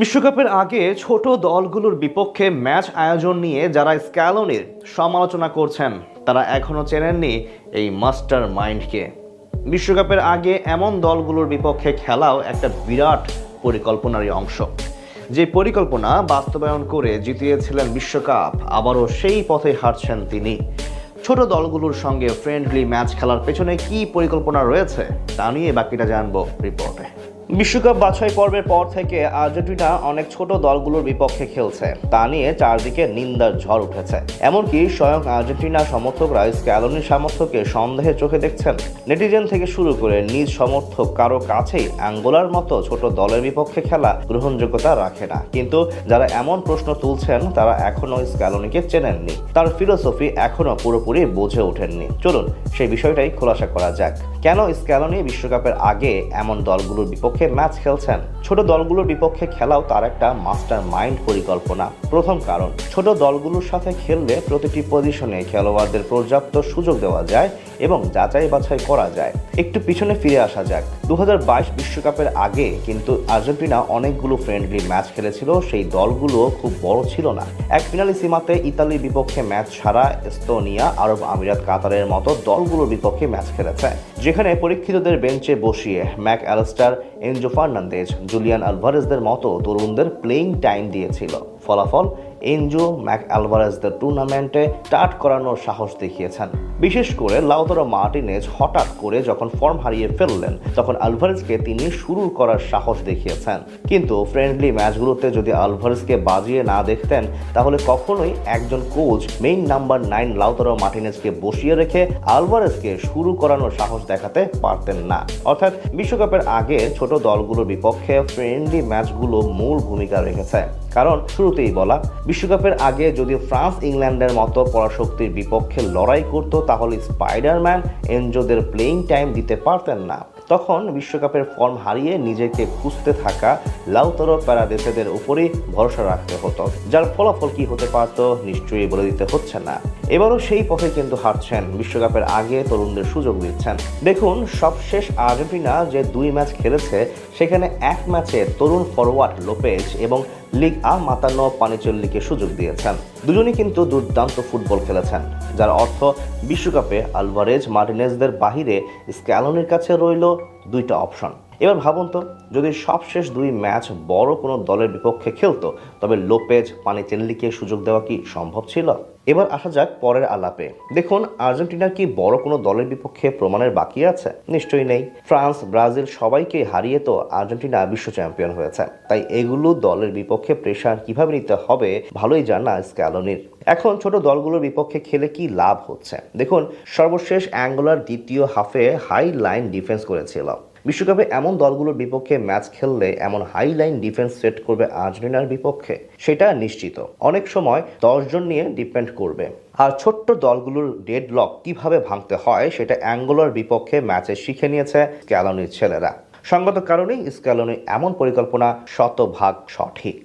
বিশ্বকাপের আগে ছোট দলগুলোর বিপক্ষে ম্যাচ আয়োজন নিয়ে যারা স্ক্যালোনির সমালোচনা করছেন, তারা এখনও চেনেননি এই মাস্টার মাইন্ডকে। বিশ্বকাপের আগে এমন দলগুলোর বিপক্ষে খেলাও একটা বিরাট পরিকল্পনারই অংশ। যে পরিকল্পনা বাস্তবায়ন করে জিতিয়েছিলেন বিশ্বকাপ, আবারও সেই পথে হাঁটছেন তিনি। ছোট দলগুলোর সঙ্গে ফ্রেন্ডলি ম্যাচ খেলার পেছনে কি পরিকল্পনা রয়েছে, তা নিয়ে বাকিটা জানব রিপোর্টে। বিশ্বকাপ বাছাই পর্বের পর থেকে আর্জেন্টিনা অনেক ছোট দলগুলোর বিপক্ষে খেলছে। তা নিয়ে চারদিকে নিন্দার ঝড় উঠেছে। এমনকি স্বয়ং আর্জেন্টিনা সমর্থকরা স্ক্যালোনির সামর্থ্যকে সন্দেহে চোখে দেখছেন। নেটিজেন থেকে শুরু করে নিজ সমর্থক কারও কাছেই অ্যাঙ্গোলার মতো ছোট দলের বিপক্ষে খেলা গ্রহণযোগ্যতা রাখে না। কিন্তু যারা এমন প্রশ্ন তুলছেন, তারা এখনও স্ক্যালোনিকে চেনেননি। তার ফিলোসফি এখনও পুরোপুরি বুঝে ওঠেননি। চলুন সেই বিষয়টাই খোলাসা করা যাক। কেন স্ক্যালোনি বিশ্বকাপের আগে এমন দলগুলোর বিপক্ষে ম্যাচ খেলছেন? ছোট দলগুলোর বিপক্ষে খেলাও তার একটা মাস্টার মাইন্ড পরিকল্পনা। প্রথম কারণ, ছোট দলগুলোর সাথে খেললে প্রতিটি পজিশনে খেলোয়াড়দের পর্যাপ্ত সুযোগ দেওয়া যায় এবং যাচাই বাছাই করা যায়। একটু পিছনে ফিরে আসা যাক। দু বিশ্বকাপের আগে কিন্তু আর্জেন্টিনা অনেকগুলো ফ্রেন্ডলি ম্যাচ খেলেছিল, সেই দলগুলো খুব বড় ছিল না। এক ফিনালি সীমাতে ইতালির বিপক্ষে ম্যাচ ছাড়া এস্তোনিয়া, আরব আমিরাত, কাতারের মতো দলগুলোর বিপক্ষে ম্যাচ খেলেছে যেখানে পরীক্ষিতদের বেঞ্চে বসিয়ে Mac Allister, Enzo Fernandez, Julian আলভারেজদের মতো তরুণদের প্লেইং টাইম দিয়েছিল। ফলাফল এনজো ম্যাক অ্যালভারেজদের টুর্নামেন্টে স্টার্ট করানোর সাহস দেখিয়েছেন। বিশেষ করে লাউতরা মার্টিনেজ হঠাৎ করে যখন ফর্ম হারিয়ে ফেললেন, তখন আলভারেজকে তিনি শুরু করার সাহস দেখিয়েছেন। কিন্তু ফ্রেন্ডলি ম্যাচগুলোতে যদি আলভারেজকে বাজিয়ে না দেখতেন, তাহলে কখনোই একজন coach main number nine Lautaro মার্টিনেজকে বসিয়ে রেখে আলভারেজকে শুরু করানোর সাহস দেখাতে পারতেন না। অর্থাৎ বিশ্বকাপের আগে ছোট দলগুলোর বিপক্ষে ফ্রেন্ডলি ম্যাচগুলো মূল ভূমিকা রেখেছে। কারণ শুরুতেই বলা বিশ্বকাপের আগে যদি ফ্রান্স ইংল্যান্ডের মতো পরাশক্তির বিপক্ষে লড়াই করত, তাহলে স্পাইডারম্যান এনজোদের প্লেইং টাইম দিতে পারতেন না। তখন বিশ্বকাপের ফর্ম হারিয়ে নিজেকে খুঁজতে থাকা লাউতরো প্যারাদেশেদের উপরই ভরসা রাখতে হতো, যার ফলাফল কি হতে পারত নিশ্চয়ই বলে দিতে হচ্ছে না। এবারও সেই পথে কিন্তু হাঁটছেন, বিশ্বকাপের আগে তরুণদের সুযোগ দিচ্ছেন। দেখুন, সবশেষ আর্জেন্টিনা যে দুই ম্যাচ খেলেছে, সেখানে এক ম্যাচে তরুণ ফরওয়ার্ড লোপেজ এবং লিগ আ মাতানো পানিচল্লিকে সুযোগ দিয়েছেন। দুজনই কিন্তু দুর্দান্ত ফুটবল খেলেছেন, যার অর্থ বিশ্বকাপে আলভারেজ মার্টিনেজদের বাহিরে স্ক্যালনের কাছে রইল দুইটা অপশন। এবার ভাবুন তো, যদি সবশেষ দুই ম্যাচ বড় কোনো দলের বিপক্ষে খেলতো, তবে লোপেজ পানিচেল্লিকে সুযোগ দেওয়া কি সম্ভব ছিল? এবার আসা যাক পরের আলাপে। দেখুন, আর্জেন্টিনার কি বড় কোনো দলের বিপক্ষে প্রমাণের বাকি আছে? নিশ্চয়ই নেই। ফ্রান্স, ব্রাজিল সবাইকে হারিয়ে তো আর্জেন্টিনা বিশ্ব চ্যাম্পিয়ন হয়েছে। তাই এগুলো দলের বিপক্ষে প্রেশার কীভাবে নিতে হবে, ভালোই জানা স্ক্যালোনির। এখন ছোট দলগুলোর বিপক্ষে খেলে কি লাভ হচ্ছে? দেখুন, সর্বশেষ অ্যাঙ্গোলার দ্বিতীয় হাফে হাই লাইন ডিফেন্স করেছিল। বিশ্বকাপে এমন দলগুলোর বিপক্ষে ম্যাচ খেললে এমন হাই লাইন ডিফেন্স সেট করবে আর্জেন্টিনার বিপক্ষে, সেটা নিশ্চিত। অনেক সময় দশজন নিয়ে ডিপেন্ড করবে। আর ছোট্ট দলগুলোর ডেড লক কীভাবে ভাঙতে হয়, সেটা অ্যাঙ্গোলার বিপক্ষে ম্যাচে শিখে নিয়েছে ক্যালনির ছেলেরা। সঙ্গত কারণেই স্ক্যালনির এমন পরিকল্পনা শতভাগ সঠিক।